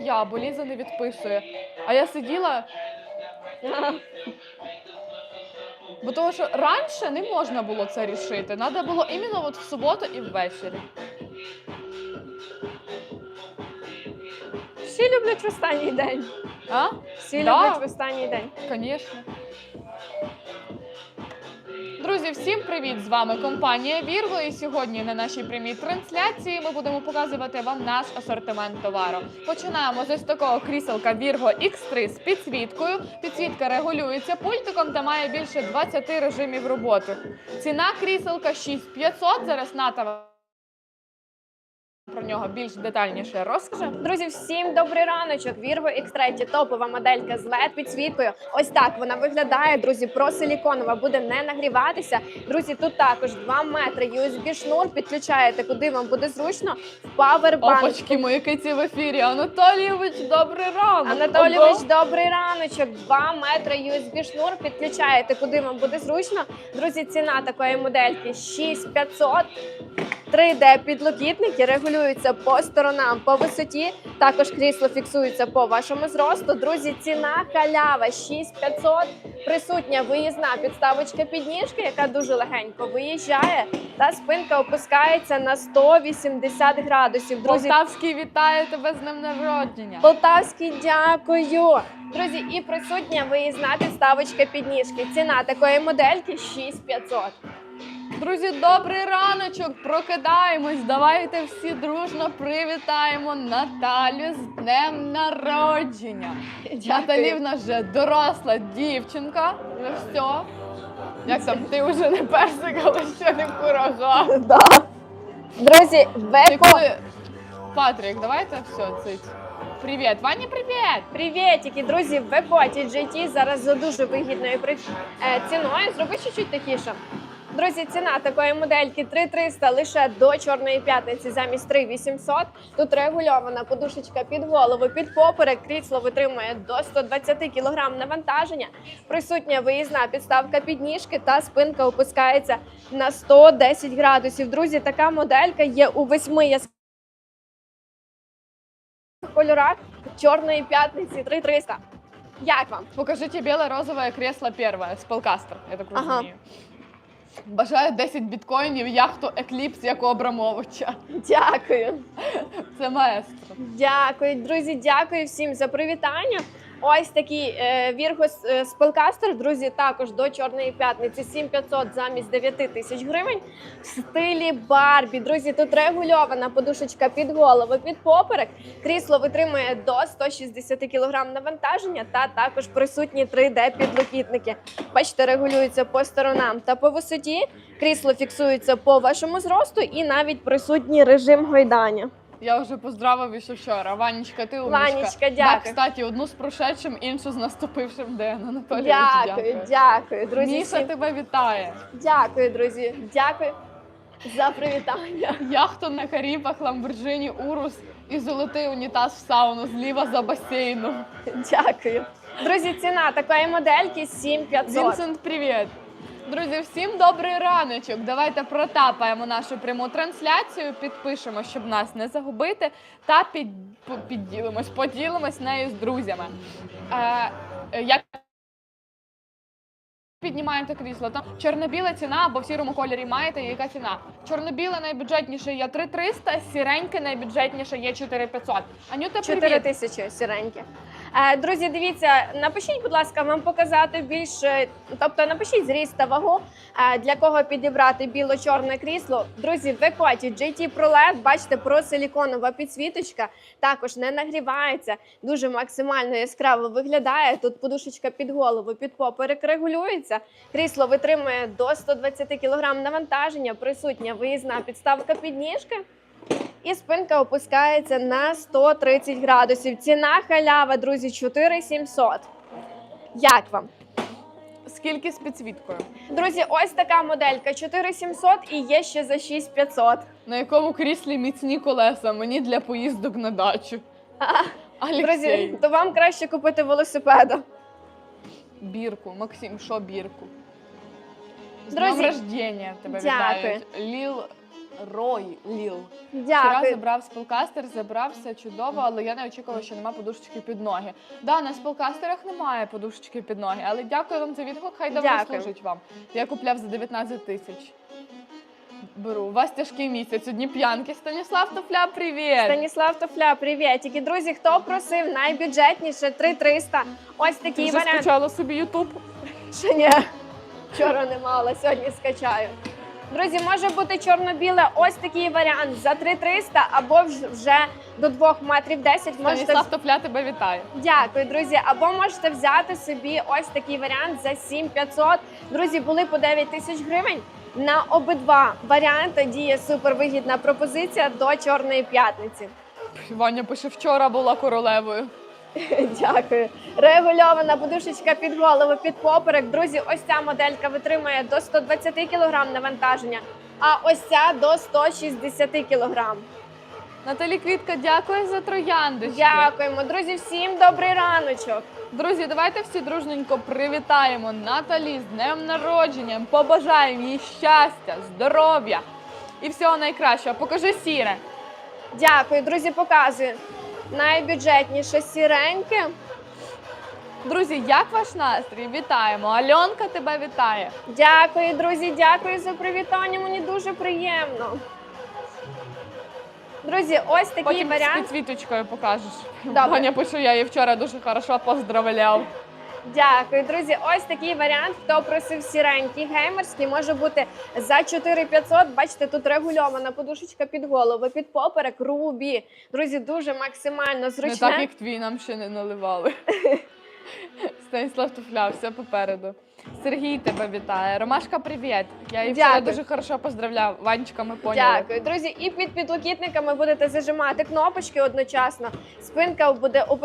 Я, бо Ліза не відписує. А я сиділа, бо того, що раніше не можна було це рішити. Треба було іменно от в суботу і ввечері. Всі люблять в останній день. А? Всі Да. люблять в останній день. Звісно. Друзі, всім привіт! З вами компанія Вірго. І сьогодні на нашій прямій трансляції ми будемо показувати вам наш асортимент товару. Починаємо з ось такого кріселка Вірго X3 з підсвіткою. Підсвітка регулюється пультиком та має більше 20 режимів роботи. Ціна кріселка 6500. Зараз Ната про нього більш детальніше розкаже. Друзі, всім добрий раночок. Virgo X3 топова моделька з LED підсвіткою. Ось так вона виглядає. Друзі, просиліконова буде не нагріватися. Друзі, тут також 2 метри USB шнур. Підключаєте, куди вам буде зручно. Павербанк. Опачки, мої киці в ефірі. Анатолійович, добрий ранок. Анатолійович, добрий раночок. 2 метри USB шнур. Підключаєте, куди вам буде зручно. Друзі, ціна такої модельки 6500. 3D підлокітники регулюються по сторонам, по висоті. Також крісло фіксується по вашому зросту. Друзі, ціна халява 6500. Присутня виїзна підставочка підніжки, яка дуже легенько виїжджає. Та спинка опускається на 180 градусів. Друзі, Полтавський вітає тебе з днем народження. Полтавський, дякую. Друзі, і присутня виїзна підставочка підніжки. Ціна такої модельки 6500. Друзі, добрий раночок! Прокидаємось. Давайте всі дружно привітаємо Наталю з днем народження. Наталівна вже доросла дівчинка. Вже все. Як там, ти вже не персик, але ще не курага. Да. Друзі, Ти коли... Патрік, давайте все, цить. Привіт, Ваня, привіт! Привітики, друзі, в Векоті GT зараз за дуже вигідною при- е, ціною. Зроби чуть-чуть тихіше. Друзі, ціна такої модельки 3300 лише до чорної п'ятниці замість 3800. Тут регульована подушечка під голову, під поперек. Крісло витримує до 120 кг навантаження. Присутня виїзна підставка підніжки та спинка опускається на 110 градусів. Друзі, така моделька є у восьми яскравих кольорах чорної п'ятниці 3300. Як вам? Покажите бело-розовое кресло первое, спелкастер, я так Ага. Бажаю 10 біткоїнів яхту Екліпс, як у Абрамовича. Дякую. Це маестро. Дякую, друзі. Дякую всім за привітання. Ось такий Віргос е, спелкастер, друзі, також до чорної п'ятниці 7500 замість 9 тисяч гривень в стилі Барбі. Друзі, тут регульована подушечка під голову, під поперек. Крісло витримує до 160 кг навантаження та також присутні 3D підлокітники. Бачите, регулюється по сторонам та по висоті. Крісло фіксується по вашому зросту і навіть присутній режим гойдання. Я вже поздравив ще вчора. Ванечка, ти умничка. Ванечка, дякую. кстати, одну з прошедшим, іншу з наступившим день. Анатолій, Дякую, дякую, друзі. Міша всім тебе вітає. Дякую, друзі. Дякую за привітання. Яхта на Карібах, Ламборджині, Урус і золотий унітаз в сауну зліва за басейном. Дякую. Друзі, ціна такої модельки 7500. Вінсент, привіт! Друзі, всім добрий раночок. Давайте протапаємо нашу пряму трансляцію, підпишемо, щоб нас не загубити, та під, підділимось, поділимось нею з друзями. Е, е, як Піднімаємо те крісло. Там чорно-біла ціна або в сірому кольорі маєте. Яка ціна? Чорно-біла найбюджетніше є 3300, сіреньке найбюджетніше є 4500. Анюта, 4 привіт! тисячі сіренькі. Е, Друзі, дивіться, напишіть, будь ласка, вам показати більше, тобто напишіть зріст та вагу, е, для кого підібрати біло-чорне крісло. Друзі, в Екоті GT Pro LED, бачите, просиліконова підсвіточка, також не нагрівається, дуже максимально яскраво виглядає. Тут подушечка під голову, під поперек регулюється. Крісло витримує до 120 кг навантаження, присутня виїзна підставка підніжки. І спинка опускається на 130 градусів. Ціна халява, друзі, 4700. Як вам? Скільки з підсвіткою? Друзі, ось така моделька 4700 і є ще за 6500. На якому кріслі міцні колеса? Мені для поїздок на дачу. Алексей. Друзі, то вам краще купити велосипеда. Бірку. Максим, що бірку? З Друзі, днем рождення тебе дякую. вітають. Ліл Ройліл. Вчора Дякую. забрав спелкастер, забрав все чудово, але я не очікувала, що нема подушечки під ноги. Да, на спелкастерах немає подушечки під ноги, але дякую вам за відгук, хай давно Дякую. служить вам. Я купляв за 19 тисяч. Беру. У вас тяжкий місяць, одні п'янки. Станіслав Тофля, привіт! Станіслав Тофля, привітики. Друзі, хто просив найбюджетніше 3300? Ось Ти такий вже варіант. скачала собі Ютуб? Ще ні. Вчора не мала, сьогодні скачаю. Друзі, може бути чорно-біле ось такий варіант за 3300 або вж- вже до 2 метрів 10 можете Станіслав Тофля тебе вітає. Дякую, друзі. Або можете взяти собі ось такий варіант за 7500. Друзі, були по 9 тисяч гривень. На обидва варіанти діє супервигідна пропозиція до Чорної п'ятниці. Ваня пише, вчора була королевою. Дякую. Регульована подушечка під голову, під поперек. Друзі, ось ця моделька витримує до 120 кг навантаження, а ось ця до 160 кг. Наталі Квітка, дякую за трояндочки. Дякуємо, друзі. Всім добрий раночок. Друзі, давайте всі дружненько привітаємо Наталі з днем народження, побажаємо їй щастя, здоров'я і всього найкращого. Покажи сіре. Дякую, друзі. Показую. Найбюджетніше сіреньке. Друзі, як ваш настрій? Вітаємо! Альонка тебе вітає. Дякую, друзі. Дякую за привітання. Мені дуже приємно. Друзі, ось такий Потім з варіант. підсвіточкою покажеш. Добре. Ваня пише, я її вчора дуже хорошо поздравляв. Дякую, друзі. Ось такий варіант. Хто просив сіренький геймерський, може бути за 4500. Бачите, тут регульована подушечка під голову, під поперек, рубі. Друзі, дуже максимально Не так, як твій нам ще не наливали. Станіслав Туфля, все попереду. Сергій тебе вітає. Ромашка, привіт. Я її вчора Дякую. дуже хорошо поздравляв. Ванечка, ми поняли. Дякую, друзі. І під підлокітниками будете зажимати кнопочки одночасно. Спинка буде